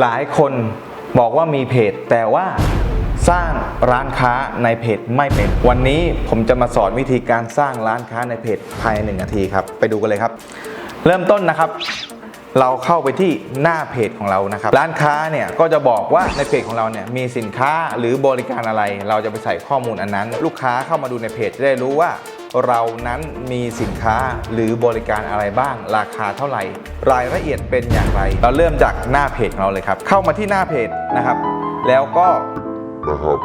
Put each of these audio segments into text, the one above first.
หลายคนบอกว่ามีเพจ แต่ว่าสร้างร้านค้าในเพจไม่เป็น วันนี้ผมจะมาสอนวิธีการสร้างร้านค้าในเพจภายในหนึ่งนาทีครับ ไปดูกันเลยครับ เริ่มต้นนะครับ เราเข้าไปที่หน้าเพจของเรานะครับ ร้านค้าเนี่ยก็จะบอกว่าในเพจของเราเนี่ยมีสินค้าหรือบริการอะไร เราจะไปใส่ข้อมูลอันนั้น ลูกค้าเข้ามาดูในเพจจะได้รู้ว่า เรานั้นมีสินค้าหรือบริการอะไรบ้าง ราคาเท่าไหร่ รายละเอียดเป็นอย่างไร เราเริ่มจากหน้าเพจของเราเลยครับ เข้ามาที่หน้าเพจนะครับ แล้วก็นะครับ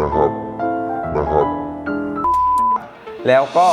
นะครับนะครับ แล้วก็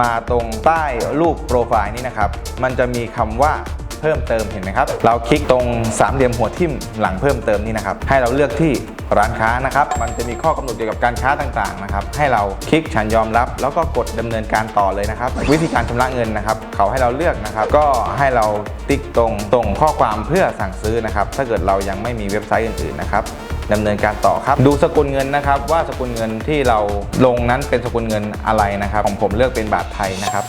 มาตรงใต้รูปโปรไฟล์นี้นะครับ มันจะมีคำว่า เพิ่มเติมเห็นไหมครับ เราคลิกตรงสามเหลี่ยมหัวทิ่มหลังเพิ่มเติมนี่นะครับ ให้เราเลือกที่ร้านค้านะครับ มันจะมีข้อกำหนดเกี่ยวกับการค้าต่างๆนะครับ ให้เราคลิกฉันยอมรับ แล้วก็กดดำเนินการต่อเลยนะครับ วิธีการชำระเงินนะครับ เขาให้เราเลือกนะครับ ก็ให้เราติ๊กตรงตรงข้อความเพื่อสั่งซื้อนะครับ ถ้าเกิดเรายังไม่มีเว็บไซต์อื่นๆนะครับดำเนินการต่อครับ ดูสกุลเงินนะครับ ว่าสกุลเงินที่เราลงนั้นเป็นสกุลเงินอะไรนะครับ ของผมเลือกเป็นบาทไทยนะครับ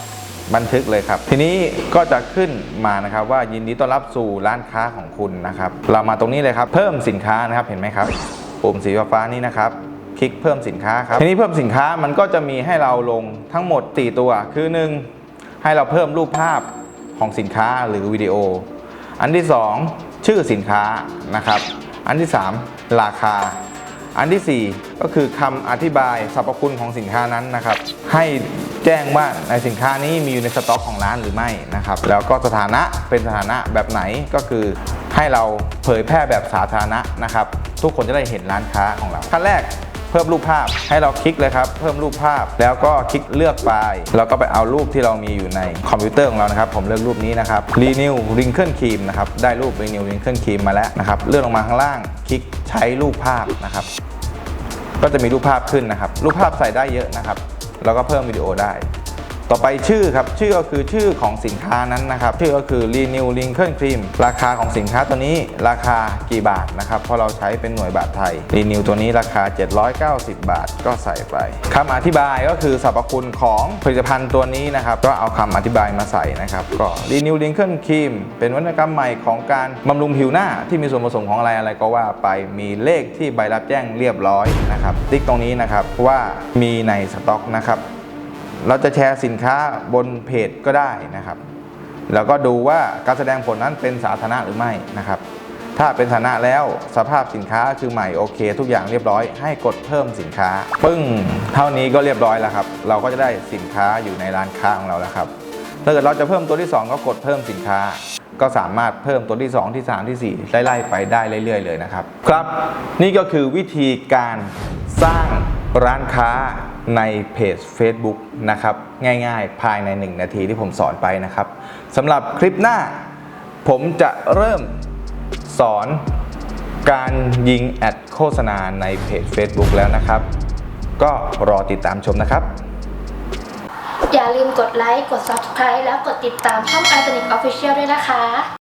บันทึกเลยครับ ทีนี้ก็จะขึ้นมานะครับว่ายินดีต้อนรับสู่ร้านค้าของคุณนะครับ เรามาตรงนี้เลยครับ เพิ่มสินค้านะครับเห็นไหมครับ ปุ่มสีฟ้านี้นะครับคลิกเพิ่มสินค้าครับทีนี้เพิ่มสินค้ามันก็จะมีให้เราลงทั้งหมด 4 ตัว คือ 1 ให้เราเพิ่มรูปภาพของสินค้าหรือวิดีโอ อันที่ 2 ชื่อสินค้านะครับ อันที่ 3 ราคา อันทีสี่4 ก็คือคำอธิบายสรรพคุณของสินค้านั้นนะครับ ให้ แจ้งว่าในสินค้านี้มีอยู่ในสต็อกของร้านหรือไม่นะครับ แล้วก็สถานะเป็นสถานะแบบไหนก็คือให้เราเผยแพร่แบบสาธารณะนะครับ ทุกคนจะได้เห็นร้านค้าของเราขั้นแรกเพิ่มรูปภาพให้เราคลิกเลยครับ เพิ่มรูปภาพแล้วก็คลิกเลือกไฟล์แล้วก็ไปเอารูปที่เรามีอยู่ในคอมพิวเตอร์ของเรานะครับ ผมเลือกรูปนี้นะครับ Renew Wrinkle Cream นะครับ ได้รูป Renew Wrinkle Cream มาแล้วนะครับ เลื่อนลงมาข้างล่าง คลิกใช้รูปภาพนะครับ ก็จะมีรูปภาพขึ้นนะครับ รูปภาพใส่ได้เยอะนะครับ แล้วก็เพิ่มวิดีโอได้ ต่อไปชื่อครับ ชื่อก็คือชื่อของสินค้านั้นนะครับ ชื่อก็คือ Renew Wrinkle Cream ราคาของสินค้าตัวนี้ราคากี่บาทนะครับ เพราะเราใช้เป็นหน่วยบาทไทย Renew ตัวนี้ราคา 790 บาทก็ใส่ไปคำอธิบายก็คือสรรพคุณของผลิตภัณฑ์ตัวนี้นะครับ ก็เอาคำอธิบายมาใส่นะครับ ก็ Renew Wrinkle Cream เป็นวัฒนกรรมใหม่ของการบำรุงผิวหน้าที่มีส่วนผสมของอะไรอะไรก็ว่าไปมีเลขที่ใบรับแจ้งเรียบร้อย นะครับติ๊กตรงนี้นะครับว่ามีในสต็อกนะครับ เราจะแชร์สินค้าบนเพจก็ได้นะครับ แล้วก็ดูว่าการแสดงผลนั้นเป็นสาธารณะหรือไม่นะครับ ถ้าเป็นสาธารณะแล้วสภาพสินค้าคือใหม่โอเค ทุกอย่างเรียบร้อยให้กดเพิ่มสินค้า ปึ้งเท่านี้ก็เรียบร้อยแล้วครับ เราก็จะได้สินค้าอยู่ในร้านค้าของเราแล้วครับ ถ้าเกิดเราจะเพิ่มตัวที่ 2 ก็กดเพิ่มสินค้า ก็สามารถเพิ่มตัวที่ 2 ที่ 3 ที่ 4 ไล่ๆไปได้เรื่อยๆเลยนะครับ ครับ นี่ก็คือวิธีการสร้างร้านค้าในเพจ Facebook นะครับ ง่ายๆ ภายใน 1 นาทีที่ผมสอนไปนะครับสำหรับคลิปหน้า ผมจะเริ่มสอนการยิงแอดโฆษณาในเพจ Facebook แล้วนะครับ ก็รอติดตามชมนะครับ อย่าลืมกดไลค์ กด Subscribe แล้วกดติดตามช่อง i c o n i c Official ด้วยนะคะ